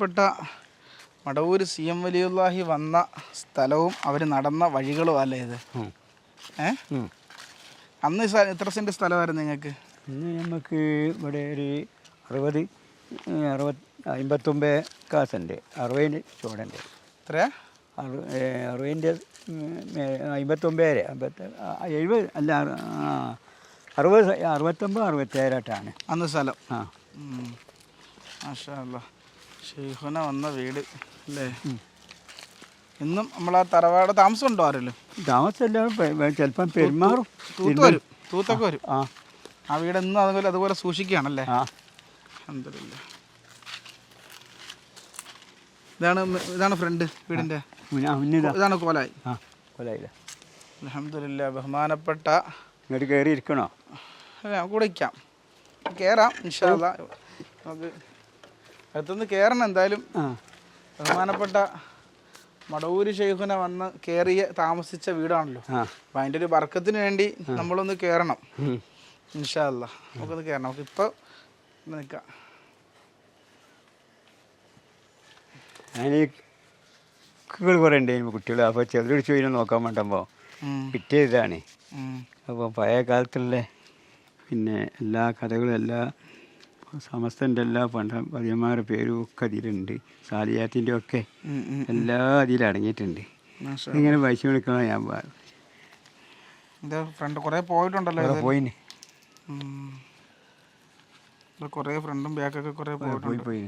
ബഹുമാനപ്പെട്ട Madavoor C M വലിയുല്ലാഹി വന്ന സ്ഥലവും അവർ നടന്ന വഴികളും അല്ലേ ഇത്? ഏഹ് ഏ. അന്ന് എത്ര സെന്റ് സ്ഥലമായിരുന്നു നിങ്ങൾക്ക്? ഇന്ന് നമുക്ക് ഇവിടെ ഒരു അറുപത് അറുപത് അമ്പത്തൊമ്പത് കാസുണ്ട് അറുപതിന് ചുവടുണ്ട്. എത്രയാ? അറു അറുപതിന്റെ അമ്പത്തൊമ്പത് അമ്പത്തി എഴുപത് അല്ല അറുപത് അറുപത്തൊമ്പത് അറുപത്തേഴായിട്ടാണ് അന്ന് സ്ഥലം. ആ. മാഷാ ഷെയ്ഖുന വന്ന വീട് അല്ലേ? ഇന്നും നമ്മൾ ആ തറവാട് താമസം ഉണ്ടോ ആരല്ലോ താമസമല്ല ചിലപ്പം പെരുമാറും. തൂത്ത് വരും തൂത്തൊക്കെ വരും. ആ ആ. വീട് ഇന്നും അതുപോലെ അതുപോലെ സൂക്ഷിക്കുകയാണല്ലേ? എന്തല്ല ഇതാണ് ഇതാണ് ഫ്രണ്ട് വീടിന്റെ ഇതാണ് കോലായി. ആ കൊല്ലായില്ല അലഹമില്ല ബഹുമാനപ്പെട്ട ഇങ്ങോട്ട് കയറി ഇരിക്കണോ ഇവിടെ ഇരിക്കാം. കയറാം ഇൻഷാല്ല നമുക്ക് അടുത്തുനിന്ന് കയറണം എന്തായാലും. ബഹുമാനപ്പെട്ട മടവൂര് ഷെയ്ഖുന വന്ന് കയറിയ താമസിച്ച വീടാണല്ലോ. അപ്പൊ അതിന്റെ ഒരു വർക്കത്തിന് വേണ്ടി നമ്മളൊന്ന് കയറണം. ഇൻഷാല്ല നമുക്കൊന്ന് കയറണം നമുക്ക് ഇപ്പോൾ നിൽക്കാം ഞാൻ അപ്പൊ കുറേ ഉണ്ടായിരുന്നു കുട്ടികൾ അപ്പോൾ ചെറുതൊരു ചോദിനെ നോക്കാൻ വേണ്ടുമ്പോൾ പിറ്റേ കിട്ടിയ ഇതാണ്. അപ്പോൾ പഴയ കാലത്തുള്ള പിന്നെ എല്ലാ കഥകളും എല്ലാ സമസ്തന്റെ എല്ലാ പണ്ട പതിയന്മാരുടെ പേരും ഒക്കെ അതിലുണ്ട്. സാലിയാത്തിന്റെ ഒക്കെ. എല്ലാ അതിൽ അടങ്ങിയിട്ടുണ്ട്. ഇങ്ങനെ പൈസ കൊടുക്കണം ഞാൻ ഇത് ഫ്രണ്ട് കുറേ പോയിട്ടുണ്ടല്ലോ പോയിന്. കുറേ ഫ്രണ്ടും ബാക്കൊക്കെ കുറേ പോയി പോയി.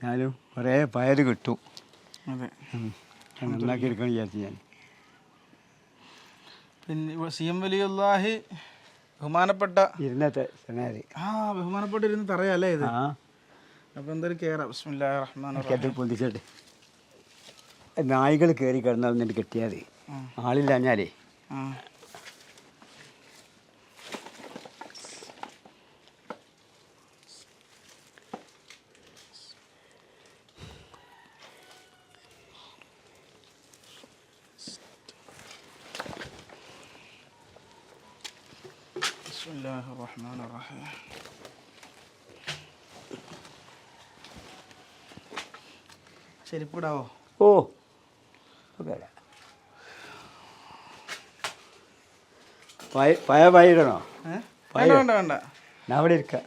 ഞാനും കുറേ പയർ കിട്ടും. അതെ. നന്നാക്കി എടുക്കണം വിചാരിച്ചു ഞാൻ. പിന്നെ സി എം വലിയുല്ലാഹി ബഹുമാനപ്പെട്ട ഇരുന്നത്തെ സെനാരി ആ ബഹുമാനപ്പെട്ട ഇരുന്ന് തറയല്ലേ ഇത്? അപ്പൊ എന്തൊരു ബിസ്മില്ലാ റഹ്മാൻ പൊന്തിച്ചിട്ട്. നായ്കൾ കയറി കിടന്നാൽ എന്നിട്ട് കെട്ടിയാൽ. ആളില്ലാഞ്ഞാലേ. بسم الله الرحمن الرحيم ചെരിപ്പിടാവോ ഓ വരാം പയ പയ പയിടണോ ഏ വേണ്ട വേണ്ട വേണ്ട ഞാൻ അവിടെ ഇരിക്കാം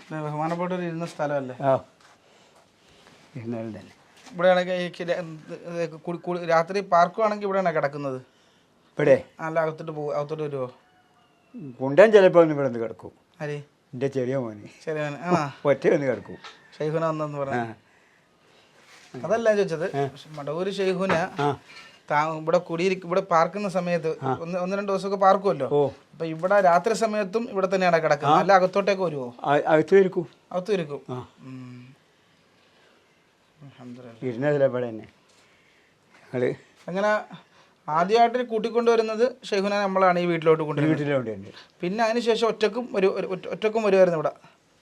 ഇത് ബഹുമാനപ്പെട്ടവർ ഇരുന്ന സ്ഥലമല്ലേ ആ ഇരുന്നാലും തന്നെ ഇവിടെയാണെങ്കിൽ ഈ കില- ഇത് കുടി- കുടി- രാത്രി പാർക്കുവാണെങ്കിൽ ഇവിടെയാണ് കിടക്കുന്നത് ഇവിടെ അല്ല അകത്തോട്ട് പോകും അകത്തോട്ട് വരുമോ കുണ്ടൻ ചിലപ്പോൾ ഇവിടെ നിന്ന് കിടക്കും. അരി എന്റെ ചെറിയ മോന്. ചെറിയ മോനെ. ആണോ? ഒറ്റ വന്ന് കിടക്കും. ഷെയ്ഖുന വന്നെന്ന് ആ. പറഞ്ഞു അതല്ല ഞാൻ ചോദിച്ചത് മടവൂര് ഷെയ്ഖുന ഇവിടെ കുടിയിരിക്കും ഇവിടെ പാർക്കുന്ന സമയത്ത് ഒന്ന് ഒന്ന് രണ്ട് ദിവസമൊക്കെ പാർക്കുമല്ലോ? അപ്പൊ ഇവിടെ രാത്രി സമയത്തും ഇവിടെ തന്നെയാണ് കിടക്കുന്നത്. അല്ല അകത്തോട്ടേക്ക് വരുമോ അകത്തു ഇരിക്കും അകത്ത് ഇരിക്കും ഇരുന്നതിലെ തന്നെ. ഞങ്ങൾ അങ്ങനെ ആദ്യമായിട്ട് കൂട്ടിക്കൊണ്ടുവരുന്നത് ഷെയ്ഖുന നമ്മളാണ് ഈ വീട്ടിലോട്ട് കൊണ്ടുവരുന്നത്. പിന്നെ അതിനുശേഷം ഒറ്റക്കും ഒരു ഒരു- ഒറ്റ- ഒറ്റക്കും വരുമായിരുന്നു ഇവിടെ.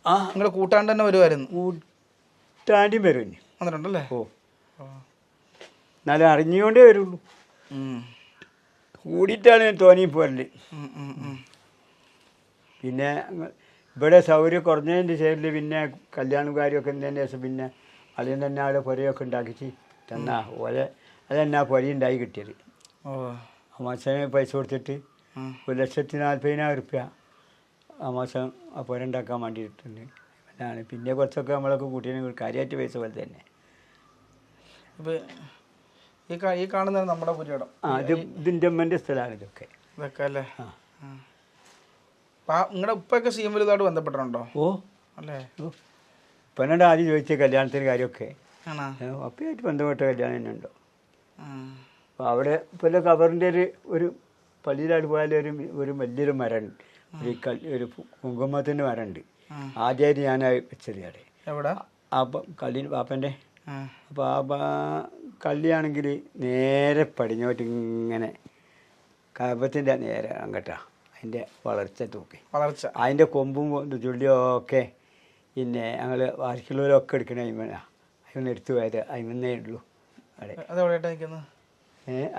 ആ. നിങ്ങളുടെ കൂട്ടാണ്ട് തന്നെ വരുമായിരുന്നു കൂട്ടാണ്ടിയും വരും. വന്നിട്ടുണ്ടല്ലേ? ഓ. എന്നാലും അറിഞ്ഞുകൊണ്ടേ വരുള്ളൂ. കൂടിയിട്ടാണ് ഞാൻ തോന്നി പോരൽ. പിന്നെ ഇവിടെ സൗകര്യം കുറഞ്ഞതിന്റെ ശേഷം പിന്നെ കല്യാണ കാര്യമൊക്കെ എന്നതിന് ശേഷം പിന്നെ അതിൽ തന്നെ അവിടെ പുരയൊക്കെ ഉണ്ടാക്കിച്ച് തന്നാ. ഓലെ അതെന്നാ പുര ഉണ്ടായി കിട്ടിയത്. മാസം പൈസ കൊടുത്തിട്ട്. ഒരു ലക്ഷത്തി നാൽപ്പതിനായിരം റുപ്യ അമാശം അപ്പോൾ ഉണ്ടാക്കാൻ വേണ്ടിയിട്ടുണ്ട്. അതാണ്. പിന്നെ കുറച്ചൊക്കെ നമ്മളൊക്കെ കൂട്ടിയാണെങ്കിൽ കാര്യമായിട്ട് പൈസ പോലെ തന്നെ. ഈ ഈ കാണുന്ന നമ്മുടെ പുരയിടം. ആ ഇത് ഇതിന്റെ അമ്മന്റെ സ്ഥലമാണ് ഇതൊക്കെ. ഇതൊക്കെ അല്ലേ? ആ. നിങ്ങളുടെ ഉപ്പൊക്കെ സി എം വലുതായിട്ട് ബന്ധപ്പെട്ടിട്ടുണ്ടോ? ഓ. അല്ലേ? ഇപ്പം ആദ്യം ചോദിച്ച കല്യാണത്തിന്റെ കാര്യമൊക്കെ. ആണോ? അപ്പയായിട്ട് ബന്ധപ്പെട്ട കല്യാണം തന്നെ ഉണ്ടോ. അപ്പോൾ അവിടെ ഇപ്പോൾ കബറിന്റെ ഒരു ഒരു പള്ളിയിലാട് പോയാൽ ഒരു ഒരു വലിയൊരു മരമുണ്ട് ഒരു കല്ല് ഒരു കുങ്കുമത്തിന്റെ മരമുണ്ട്. ആദ്യമായിട്ട് ഞാൻ വെച്ചത് അവിടെ. ആ കള്ളി പാപ്പന്റെ. അപ്പോൾ ആ കള്ളിയാണെങ്കിൽ നേരെ പടിഞ്ഞോട്ട് ഇങ്ങനെ കബത്തിന്റെ നേരെ അങ്ങട്ടാ. അതിന്റെ വളർച്ച തൂക്കി. വളർച്ച. അതിന്റെ കൊമ്പും ചുള്ളിയൊക്കെ പിന്നെ ഞങ്ങൾ ബാക്കിയുള്ളവരൊക്കെ എടുക്കണ അയിമനാ. അതിമന്ന് എടുത്തു പോയത് അയിമന്നേ ഉള്ളൂ. അവിടെ.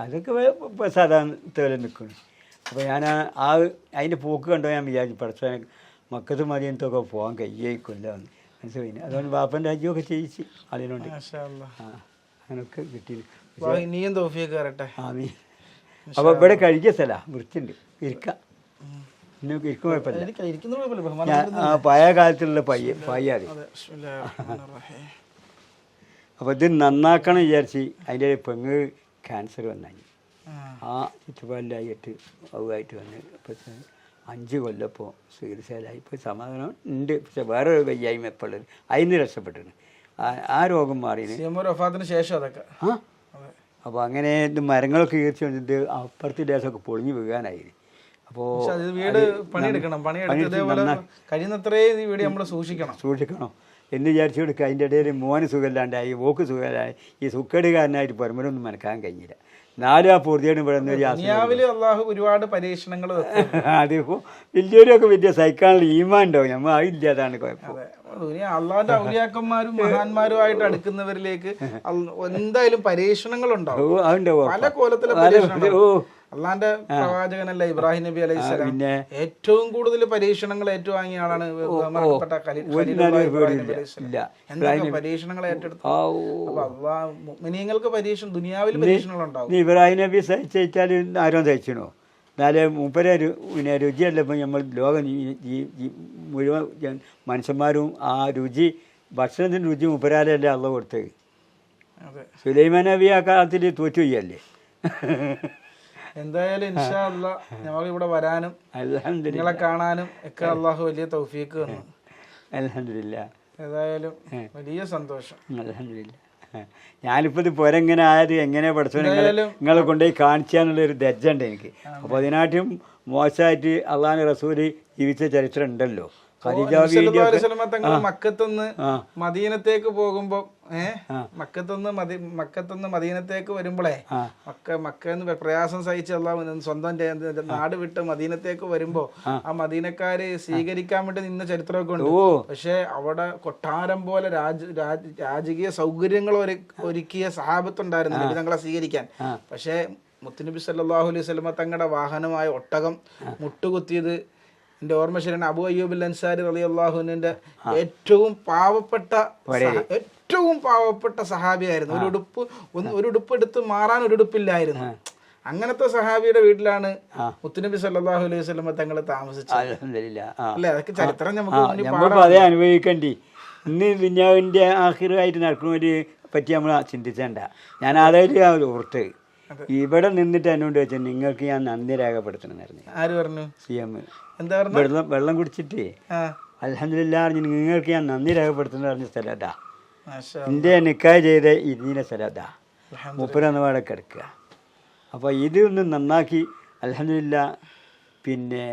അതൊക്കെ ഇപ്പോൾ ഇപ്പൊ സാധാരണ തേല നിൽക്കുന്നു. അപ്പോൾ ഞാൻ ആ ആ അതിന്റെ പോക്ക് കണ്ടോ ഞാൻ വിചാരിച്ചു പഠിച്ച മക്കത്ത് മതിയത്തൊക്കെ പോകാൻ കയ്യേക്കില്ല മനസ്സിലായി? അതുകൊണ്ട് ബാപ്പന്റെ രാജ്യമൊക്കെ ചെയ്യിച്ച് അതിനുണ്ട് അങ്ങനെയൊക്കെ. ആ കിട്ടി വാ, ഇനിയും തോഫിയൊക്കെ കയറട്ടെ ആമീ അപ്പോൾ ഇവിടെ കഴിക്കുക സ്ഥല വൃത്തിയുണ്ട്. ഇരിക്കാം. ആ പഴയ കാലത്തുള്ള പയ്യ പയ്യ അതെ. ബിസ്മില്ലാഹിർ റഹ്മാനിർ റഹീം. അപ്പോൾ ഇത് നന്നാക്കണം വിചാരിച്ച് അതിന്റെ പെങ്ങ് ക്യാൻസർ വന്നായി ആ, ചുറ്റുപാടിലായിട്ട് അതുമായിട്ട് വന്ന് ഇപ്പം അഞ്ച് കൊല്ലപ്പോൾ ചികിത്സയിലായി. ഇപ്പോൾ സമാധാനം ഉണ്ട്. പക്ഷെ വേറെ ഒരു വയ്യായ്മ എപ്പോഴും അതിന് രക്ഷപ്പെട്ടിരുന്നു ആ- രോഗം മാറിയത് ശേഷം അതൊക്കെ. ആ. അപ്പോൾ അങ്ങനെ ഇത് മരങ്ങളൊക്കെ ഈർച്ച വന്നിട്ട് അപ്പുറത്തെ ദേശമൊക്കെ പൊളിഞ്ഞു വീഴാനായി അപ്പോൾ വീട് പണിയെടുക്കണം. പണിയെടുക്കണം കഴിയുന്നത്രയും വീട് നമ്മൾ സൂക്ഷിക്കണം. സൂക്ഷിക്കണം. എന്ന് വിചാരിച്ചു കൊടുക്കുക അതിന്റെ ഇടയിൽ മോന് സുഖമില്ലാണ്ടായി ഓക്ക് സുഖമില്ലായി ഈ സുഖടുകാരനായിട്ട് പുറമൊന്നും മനക്കാൻ കഴിഞ്ഞില്ല. നാലും ആ പൂർത്തിയാണ് ഇവിടെ അള്ളാഹു ഒരുപാട് പരീക്ഷണങ്ങൾ അതിപ്പോൾ വലിയൊരൊക്കെ വലിയ സൈക്കാളിൽ ഈമാൻ ഉണ്ടാവും നമ്മൾ അതില്ലാതാണ് കുഴപ്പം. അതെ. ദുനിയ അള്ളാന്റെ ഔലിയാക്കന്മാരും മഹാന്മാരുമായിട്ട് അടുക്കുന്നവരിലേക്ക് എന്തായാലും പരീക്ഷണങ്ങൾ ഉണ്ടാവും പല കോലത്തിലെ ഓ അള്ളാന്റെ പ്രവാചകനല്ല ഇബ്രാഹിം നബി അലൈഹി സ്വലാം. പിന്നെ ഏറ്റവും കൂടുതൽ പരീക്ഷണങ്ങൾ ഏറ്റുവാങ്ങിയ ആളാണ് പരീക്ഷണങ്ങൾ ഏറ്റെടുത്തു? പരീക്ഷണം ദുനിയാവിൽ പരീക്ഷണങ്ങൾ ഉണ്ടാവും ഇബ്രാഹിം നബി സഹിച്ചാൽ ആരോ സഹിച്ചണോ എന്നാലേ മുപ്പരെ പിന്നെ രുചിയല്ലപ്പോൾ നമ്മൾ ലോകം മുഴുവൻ മനുഷ്യന്മാരും ആ രുചി ഭക്ഷണത്തിന് രുചി മുപ്പരാലല്ലേ അള്ള കൊടുത്തത്. സുലൈമാൻ നബി ആ കാലത്തിൽ തോറ്റു പോയല്ലേ? എന്തായാലും ഇൻഷാ അല്ലാ ഞങ്ങൾ ഇവിടെ വരാനും നിങ്ങളെ കാണാനും ഒക്കെ അള്ളാഹു വലിയ തൗഫീക്ക് തന്നു. അലഹമില്ല ഏതായാലും വലിയ സന്തോഷം. അലഹമില്ല ഞാനിപ്പോൾ ഇത് പോരെങ്ങനെ ആയത് എങ്ങനെ പഠിച്ചു നിങ്ങളെ കൊണ്ടുപോയി കാണിച്ചാന്നുള്ള ഒരു ദജ്ജ ഉണ്ട് എനിക്ക്. അപ്പോൾ അതിനായിട്ടും മോശമായിട്ട് അള്ളാഹ് റസൂൽ ജീവിച്ച ചരിത്രം ഉണ്ടല്ലോ. തങ്ങൾ മക്കത്തുനിന്ന്. മദീനത്തേക്ക് പോകുമ്പോ ഏഹ് മക്കത്തൊന്ന് മക്കത്തുനിന്ന് മക്കത്തൊന്ന് മക്കത്തുനിന്ന് മദീനത്തേക്ക് വരുമ്പോളേ മക്ക മക്ക മക്കെന്ന് പ്രയാസം സഹിച്ച് അള്ളാഹു സ്വന്തം നാട് വിട്ട് മദീനത്തേക്ക് വരുമ്പോ ആ. മദീനക്കാര് സ്വീകരിക്കാൻ വേണ്ടി നിന്ന ചരിത്രമൊക്കെ ഉണ്ട്. പക്ഷെ അവിടെ കൊട്ടാരം പോലെ രാജ രാജ- രാജകീയ സൗകര്യങ്ങൾ ഒരു- ഒരുക്കിയ സഹാബത്തുണ്ടായിരുന്നു തങ്ങളെ സ്വീകരിക്കാൻ. പക്ഷേ മുത്തുനബി സല്ലാഹു അലൈഹി വസല്ലമ തങ്ങളുടെ വാഹനമായ ഒട്ടകം മുട്ടുകുത്തിയത് എന്റെ ഓർമ്മ ശരിയാണ് അബു അയ്യൂബ് അൻസാരി റളിയല്ലാഹുവിന്റെ ഏറ്റവും പാവപ്പെട്ട ഏറ്റവും പാവപ്പെട്ട സഹാബിയായിരുന്നു. ഒരു ഉടുപ്പ് ഒന്ന് ഒരു ഉടുപ്പ് എടുത്ത് മാറാൻ ഒരു ഉടുപ്പില്ലായിരുന്നു. അങ്ങനത്തെ സഹാബിയുടെ വീട്ടിലാണ് മുത്തുനബി സല്ലാഹു അലൈഹി സ്വലമ തങ്ങൾ താമസിച്ചത്. അല്ലേ? അതൊക്കെ ചരിത്രം നമുക്ക് അതേ അനുഭവിക്കണ്ടി. ഇന്ന് ദുന്യാവിന്റെ ആഹിറായിട്ട് നടക്കുന്നവര് പറ്റി നമ്മൾ ചിന്തിച്ചേണ്ട. ഞാൻ അതായത് ഓർത്ത്. ഇവിടെ നിന്നിട്ട് എന്നോട് വെച്ചാൽ നിങ്ങൾക്ക് ഞാൻ നന്ദി രേഖപ്പെടുത്തണമെന്നായിരുന്നു ആര് പറഞ്ഞു? C M. വെള്ളം വെള്ളം കുടിച്ചിട്ട് അലഹമില്ല നിങ്ങൾക്ക് ഞാൻ നന്ദി രേഖപ്പെടുത്തുന്ന പറഞ്ഞ സ്ഥലതാ എന്റെ നിക്കായ് ചെയ്ത ഇതിന്റെ സ്ഥലതാ. മുപ്പരന്ന് പാടെ കിടക്കുക അപ്പോൾ ഇത് ഒന്ന് നന്നാക്കി അലഹമില്ല പിന്നെ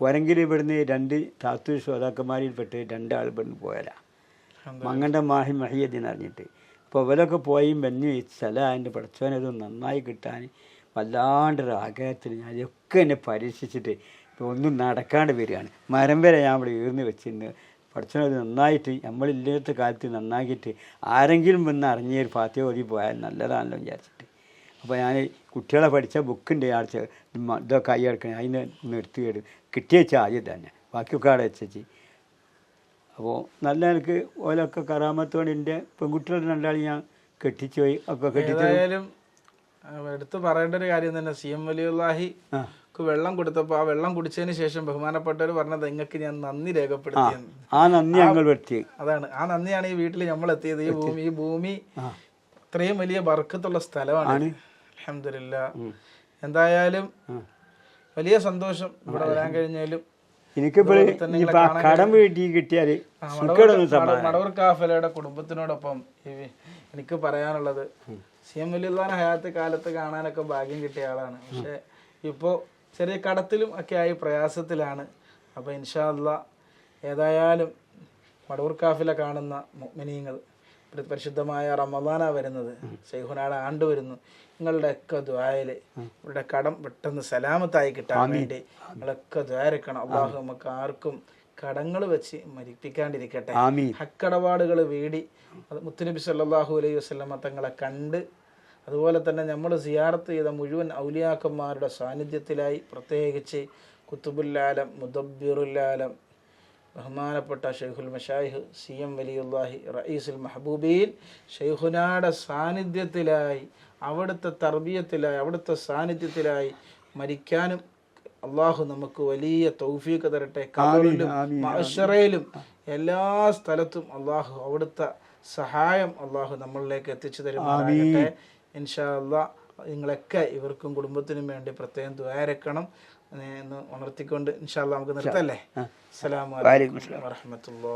പോരെങ്കിൽ ഇവിടുന്ന് രണ്ട് താത്തു ശ്രോതാക്കന്മാരിൽപ്പെട്ട് രണ്ടാൾ ഇവിടുന്ന് പോയാലാ മങ്ങണ്ട മാഹി മഹിയതിന്ന് അറിഞ്ഞിട്ട് അപ്പോൾ ഇവരൊക്കെ പോയി വന്നു ഈ സ്ഥലം എന്റെ പഠിച്ചവനത് നന്നായി കിട്ടാൻ വല്ലാണ്ടൊരു ആഗ്രഹത്തിൽ ഞാൻ ഇതൊക്കെ എന്നെ പരീക്ഷിച്ചിട്ട് ഒന്നും നടക്കാണ്ട് വരികയാണ്. മരം വരെ ഞാൻ ഇവിടെ ഈർന്ന് വെച്ചിരുന്നു. പഠിച്ചത് നന്നായിട്ട് നമ്മളില്ലാത്ത കാലത്ത് നന്നാക്കിയിട്ട് ആരെങ്കിലും വന്ന് അറിഞ്ഞ ഒരു പാത്തിയ ഓതി പോയാൽ നല്ലതാണല്ലോ വിചാരിച്ചിട്ട്. അപ്പോൾ ഞാൻ കുട്ടികളെ പഠിച്ച ബുക്കുണ്ട് ആഴ്ച ഇതൊക്കെ കൈ എടുക്കണം ഒന്ന് എടുത്ത് കേട്. കിട്ടിയ ആദ്യം തന്നെ. ബാക്കിയൊക്കെ അവിടെ വെച്ചേച്ച്. അപ്പോൾ നല്ല എനിക്ക് ഓലൊക്കെ കറാമത്തോടെ എന്റെ പെൺകുട്ടികളുടെ രണ്ടാളും ഞാൻ കെട്ടിച്ചു പോയി. ഒക്കെ കെട്ടിച്ചു എടുത്തു പറയേണ്ട ഒരു കാര്യം തന്നെ സി എം വലിയുള്ളാഹി വെള്ളം കൊടുത്തപ്പോൾ ആ വെള്ളം കുടിച്ചതിന് ശേഷം ബഹുമാനപ്പെട്ടവർ പറഞ്ഞത് നിങ്ങൾക്ക് ഞാൻ നന്ദി രേഖപ്പെടുത്തി ആ നന്ദി ഞങ്ങൾ അതാണ്. ആ നന്ദിയാണ് ഈ വീട്ടിൽ നമ്മൾ എത്തിയത്. ഈ ഭൂമി ഈ ഭൂമി ഇത്രയും വലിയ ബർക്കത്തുള്ള സ്ഥലമാണ്. അലഹമില്ല എന്തായാലും വലിയ സന്തോഷം ഇവിടെ വരാൻ കഴിഞ്ഞാലും എനിക്കിപ്പോൾ കടം വീട്ടിൽ കിട്ടിയാൽ മടവൂർ കാഫലയുടെ കുടുംബത്തിനോടൊപ്പം എനിക്ക് പറയാനുള്ളത്. സി എം വലിയുള്ളാൻ ഹയാത്ത് കാലത്ത് കാണാനൊക്കെ ഭാഗ്യം കിട്ടിയ ആളാണ്. പക്ഷെ ഇപ്പോൾ ചെറിയ കടത്തിലും ഒക്കെ ആയി പ്രയാസത്തിലാണ്. അപ്പോൾ ഇൻഷാല്ല ഏതായാലും മടൂർ കാഫിലെ കാണുന്ന ഇവിടെ പരിശുദ്ധമായ റമദാന വരുന്നത്. ശൈഖുനാട് ആണ്ട് വരുന്നു. നിങ്ങളുടെ ഒക്കെ ദ്വായൽ ഇവരുടെ കടം പെട്ടെന്ന് സലാമത്തായി കിട്ടാൻ വേണ്ടി നിങ്ങളൊക്കെ ദ്വാരക്കണം. അള്ളാഹു നമുക്ക് ആർക്കും കടങ്ങൾ വെച്ച് മരിപ്പിക്കാണ്ടിരിക്കട്ടെ. ഹക്കടപാടുകൾ വീടി. അത് മുത്തുനബി സല്ലാഹു അലൈഹി വസല്ലമ തങ്ങളെ കണ്ട് അതുപോലെ തന്നെ നമ്മൾ സിയാറത്ത് ചെയ്ത മുഴുവൻ ഔലിയാക്കന്മാരുടെ സാന്നിധ്യത്തിലായി പ്രത്യേകിച്ച് കുത്തുബുല്ലാലം മുദബ്ബിറുല്ലാലം ബഹുമാനപ്പെട്ട ഷെയ്ഖുൽ മഷായിഹ് സി എം വലിയുല്ലാഹി റയീസുൽ മഹബൂബീൻ ഷെയ്ഖുനാടെ സാന്നിധ്യത്തിലായി അവിടുത്തെ തർബീയത്തിലായി അവിടുത്തെ സാന്നിധ്യത്തിലായി മരിക്കാനും അള്ളാഹു നമുക്ക് വലിയ തൗഫീക്ക് തരട്ടെ. കബറിലും മഹ്ശറയിലും എല്ലാ സ്ഥലത്തും അള്ളാഹു അവിടുത്തെ സഹായം അള്ളാഹു നമ്മളിലേക്ക് എത്തിച്ചു തരുമാറാകട്ടെ. ഇൻഷാ അള്ളാ നിങ്ങളൊക്കെ ഇവർക്കും കുടുംബത്തിനും വേണ്ടി പ്രത്യേകം ദ്വാരക്കണം എന്ന് ഉണർത്തിക്കൊണ്ട് ഇൻഷാ അല്ലാ? നമുക്ക് നിർത്തല്ലേ അസ്സലാമലൈക്കും വാഹമത്തുള്ള